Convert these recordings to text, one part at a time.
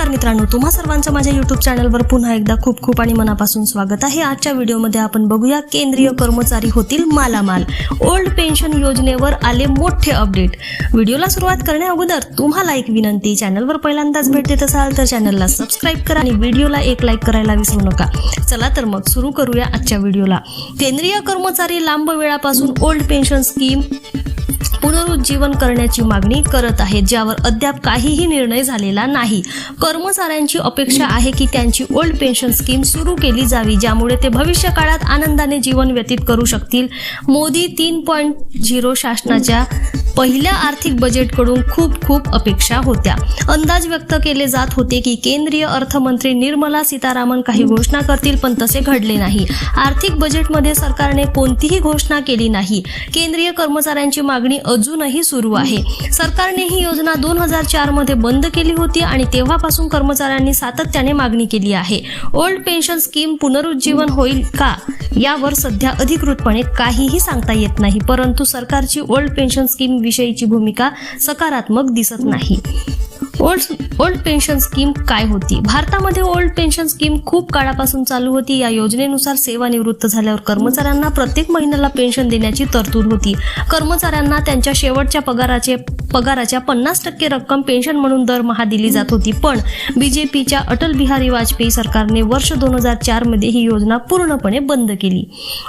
मित्रांनो तुम्हा सर्वांचं माझ्या युट्यूब चॅनलवर पुन्हा एकदा खूप खूप आणि मनापासून स्वागत आहे. आजच्या व्हिडिओमध्ये आपण बघूया केंद्रीय कर्मचारी होतील मालामाल. ओल्ड पेन्शन योजनेवर आले मोठे अपडेट व्हिडिओला सुरुवात करण्या अगोदर तुम्हाला एक विनंती चॅनलवर पहिल्यांदाच भेट देत असाल तर चॅनलला सबस्क्राईब करा आणि व्हिडिओला एक लाईक करायला विसरू नका. चला तर मग सुरू करूया आजच्या व्हिडिओला. केंद्रीय कर्मचारी लांब वेळापासून ओल्ड पेन्शन स्कीम पुनरुज्जीवन करण्याची मागणी करत आहेत ज्यावर अद्याप काहीही निर्णय झालेला नाही. कर्मचाऱ्यांची अपेक्षा आहे की त्यांची ओल्ड पेन्शन स्कीम सुरू केली जावी ज्यामुळे ते भविष्य काळात आनंदाने जीवन व्यतीत करू शकतील. मोदी तीन पॉईंट झिरो शासनाच्या पहिल्या आर्थिक बजेटकडून खूप खूप अपेक्षा होत्या. अंदाज व्यक्त केले जात होते की केंद्रीय अर्थमंत्री निर्मला सीतारामन काही घोषणा करतील पण तसे घडले नाही. आर्थिक बजेटमध्ये सरकारने कोणतीही घोषणा केली नाही. केंद्रीय कर्मचाऱ्यांची मागणी अजूनही सुरू आहे. सरकारने ही योजना दोन हजार चारमध्ये बंद केली होती आणि तेव्हापासून कर्मचाऱ्यांनी सातत्याने मागणी केली आहे. ओल्ड पेन्शन स्कीम पुनरुज्जीवन होईल का? यावर सध्या अधिकृतपणे काहीही सांगता येत नाही परंतु सरकारची ओल्ड पेन्शन स्कीम विषयीची भूमिका सकारात्मक दिसत नाही. ओल्ड ओल्ड पेन्शन स्कीम काय होती? भारतामध्ये ओल्ड पेन्शन स्कीम खूप काळापासून चालू होती. या योजनेनुसार सेवानिवृत्त झाल्यावर कर्मचाऱ्यांना प्रत्येक महिन्याला पेन्शन देण्याची तरतूद होती. कर्मचाऱ्यांना त्यांच्या शेवटच्या पगाराचे पगाराच्या पन्नास टक्के रक्कम पेन्शन म्हणून दरमहा दिली जात होती. पण बीजेपीच्या अटल बिहारी वाजपेयी सरकारने वर्ष दोन हजार चारमध्ये ही योजना पूर्णपणे बंद केली.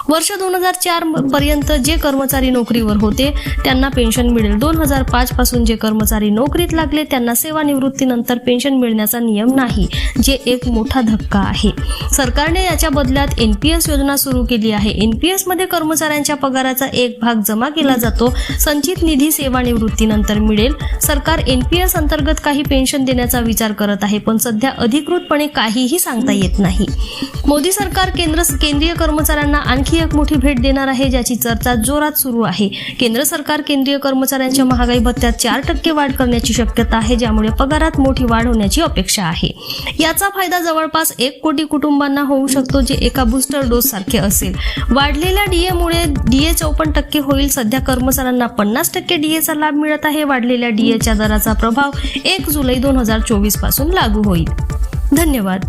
वर्ष दोन हजार चार पर्यंत जे कर्मचारी नोकरीवर होते त्यांना पेन्शन मिळेल. दोन हजार पाच पासून जे कर्मचारी नोकरीत लागले त्यांना सेवा सेवानिवृत्तीनंतर पेन्शन मिळण्याचा नियम नाही जे एक मोठा धक्का आहे. सरकारने याच्या बदल्यात एन पी एस योजना सुरू केली आहे. एन पी एसमध्ये कर्मचाऱ्यांच्या पगाराचा एक भाग जमा केला जातो. संचित निधी सेवानिवृत्तीनंतर मिळेल. सरकार एन पी एस अंतर्गत काही पेन्शन देण्याचा विचार करत आहे पण सध्या अधिकृतपणे काहीही सांगता येत नाही. मोदी सरकार केंद्र केंद्रीय कर्मचाऱ्यांना आणखी एक मोठी भेट देणार आहे ज्याची चर्चा जोरात सुरू आहे. केंद्र सरकार केंद्रीय कर्मचाऱ्यांच्या महागाई भत्त्यात चार टक्के वाढ करण्याची शक्यता आहे ज्यामुळे पगारात मोठी वाढ होण्याची अपेक्षा आहे. याचा फायदा जवळपास एक कोटी कुटुंबांना होऊ शकतो जे एका बुस्टर डोस सारखे असेल. वाढलेल्या डीएमुळे डीए चौपन्न टक्के होईल सध्या कर्मचाऱ्यांना पन्नास टक्के डीएचा लाभ मिळत आहे. वाढलेल्या डीएच्या दराचा प्रभाव एक जुलै दोन हजार चोवीसपासून लागू होईल. धन्यवाद.